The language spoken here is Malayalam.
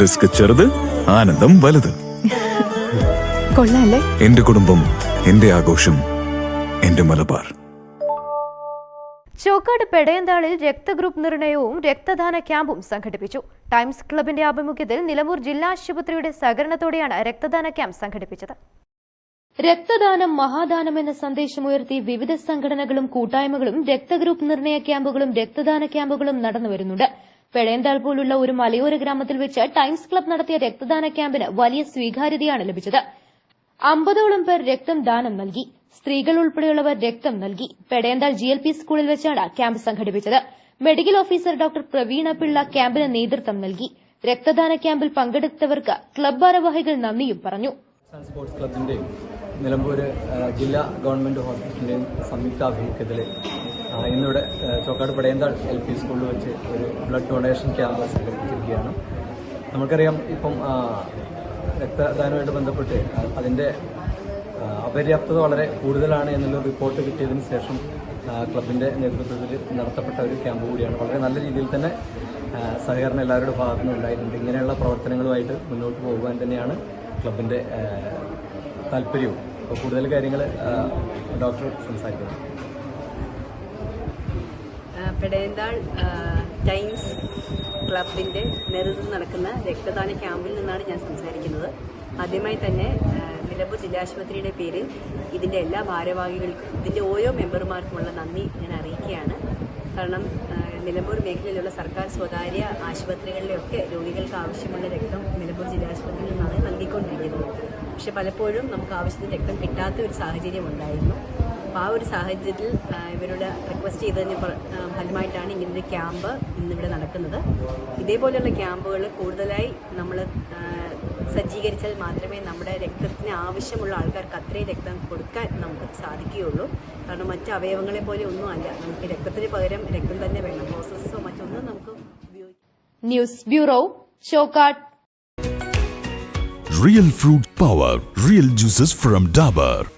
റിസ്ക് ചെറുത് ആനന്ദം വലുത്. കൊള്ളാല്ലേ? എന്റെ കുടുംബം എന്റെ ആഘോഷം എന്റെ മലബാർ. ചോക്കാട് പെടയന്താളിൽ രക്തഗ്രൂപ്പ് നിർണയവും രക്തദാന ക്യാമ്പും സംഘടിപ്പിച്ചു. ടൈംസ് ക്ലബിന്റെ ആഭിമുഖ്യത്തിൽ നിലമ്പൂർ ജില്ലാ ആശുപത്രിയുടെ സഹകരണത്തോടെയാണ് രക്തദാന ക്യാമ്പ് സംഘടിപ്പിച്ചത്. രക്തദാനം മഹാദാനം എന്ന സന്ദേശമുയർത്തി വിവിധ സംഘടനകളും കൂട്ടായ്മകളും രക്തഗ്രൂപ്പ് നിർണയ ക്യാമ്പുകളും രക്തദാന ക്യാമ്പുകളും നടന്നുവരുന്നുണ്ട്. പെഴയന്താൾ പോലുള്ള ഒരു മലയോര ഗ്രാമത്തിൽ വെച്ച് ടൈംസ് ക്ലബ് നടത്തിയ രക്തദാന ക്യാമ്പിന് വലിയ സ്വീകാര്യതയാണ് ലഭിച്ചത്. അമ്പതോളം പേർ രക്തം ദാനം നൽകി സ്ത്രീകൾ ഉൾപ്പെടെയുള്ളവർ രക്തം നൽകി പെടയന്താൾ ജി എൽ പി സ്കൂളിൽ വെച്ചാണ് ക്യാമ്പ് സംഘടിപ്പിച്ചത്. Medical officer doctor Praveena Pillai ക്യാമ്പിന് നേതൃത്വം നൽകി രക്തദാന ക്യാമ്പിൽ പങ്കെടുത്തവർക്ക് ക്ലബ് ഭാരവാഹികൾ നന്ദിയും പറഞ്ഞു. സ്പോർട്സ് ക്ലബിന്റെയും നിലമ്പൂർ ജില്ലാ ഗവൺമെന്റ് ഹോസ്പിറ്റലിന്റെയും സംയുക്ത ആഭിമുഖ്യത്തിൽ ഇന്നിവിടെ ചോക്കാട് പടയന്താൾ എൽ പി സ്കൂളിൽ വെച്ച് ഒരു ബ്ലഡ് ഡൊണേഷൻ ക്യാമ്പ് സംഘടിപ്പിച്ചിരിക്കുകയാണ്. നമുക്കറിയാം ഇപ്പം രക്തദാനമായിട്ട് ബന്ധപ്പെട്ട് അതിന്റെ അപര്യാപ്തത വളരെ കൂടുതലാണ് എന്നുള്ള റിപ്പോർട്ട് കിട്ടിയതിന് ശേഷം ക്ലബിന്റെ നേതൃത്വത്തിൽ നടത്തപ്പെട്ട ഒരു ക്യാമ്പ് കൂടിയാണ്. വളരെ നല്ല രീതിയിൽ തന്നെ സഹകരണം എല്ലാവരുടെ ഭാഗത്തു നിന്നുണ്ടായിട്ടുണ്ട് ഇങ്ങനെയുള്ള പ്രവർത്തനങ്ങളുമായിട്ട് മുന്നോട്ട് പോകുവാൻ തന്നെയാണ് ക്ലബിന്റെ താല്പര്യവും. അപ്പോൾ കൂടുതൽ കാര്യങ്ങൾ ഡോക്ടർ സംസാരിക്കുന്നു. ആ, പെടയന്താൾ ടൈംസ് ക്ലബിന്റെ നേതൃത്വം നടക്കുന്ന രക്തദാന ക്യാമ്പിൽ നിന്നാണ് ഞാൻ സംസാരിക്കുന്നത്. ആദ്യമായി തന്നെ നിലമ്പൂർ ജില്ലാശുപത്രിയുടെ പേരിൽ ഇതിന്റെ എല്ലാ ഭാരവാഹികൾക്കും ഇതിന്റെ ഓരോ മെമ്പർമാർക്കുമുള്ള നന്ദി ഞാൻ അറിയിക്കുകയാണ്. കാരണം നിലമ്പൂർ മേഖലയിലുള്ള സർക്കാർ സ്വകാര്യ ആശുപത്രികളിലൊക്കെ രോഗികൾക്ക് ആവശ്യമുള്ള രക്തം നിലമ്പൂർ ജില്ലാശുപത്രിയിൽ നിന്നാണ് നൽകിക്കൊണ്ടിരിക്കുന്നത്. പക്ഷെ പലപ്പോഴും നമുക്ക് ആവശ്യത്തിന് രക്തം കിട്ടാത്ത ഒരു സാഹചര്യം ഉണ്ടായിരുന്നു. അപ്പോൾ ആ ഒരു സാഹചര്യത്തിൽ ഇവരുടെ റിക്വസ്റ്റ് ചെയ്തതിന് ഫലമായിട്ടാണ് ഇങ്ങനൊരു ക്യാമ്പ് ഇന്നിവിടെ നടക്കുന്നത്. ഇതേപോലെയുള്ള ക്യാമ്പുകൾ കൂടുതലായി നമ്മൾ സജ്ജീകരിച്ചാൽ മാത്രമേ നമ്മുടെ രക്തത്തിന് ആവശ്യമുള്ള ആൾക്കാർക്ക് അത്രയും രക്തം കൊടുക്കാൻ നമുക്ക് സാധിക്കുകയുള്ളൂ. കാരണം മറ്റ് അവയവങ്ങളെ പോലെ ഒന്നും അല്ല. നമുക്ക് രക്തത്തിന് പകരം രക്തം തന്നെ വേണം. പ്രോസസ്സോ മറ്റൊന്നും നമുക്ക് ഉപയോഗിക്കാം. News bureau ഷോക്കാട്ട് real fruit power real juices from Dabur.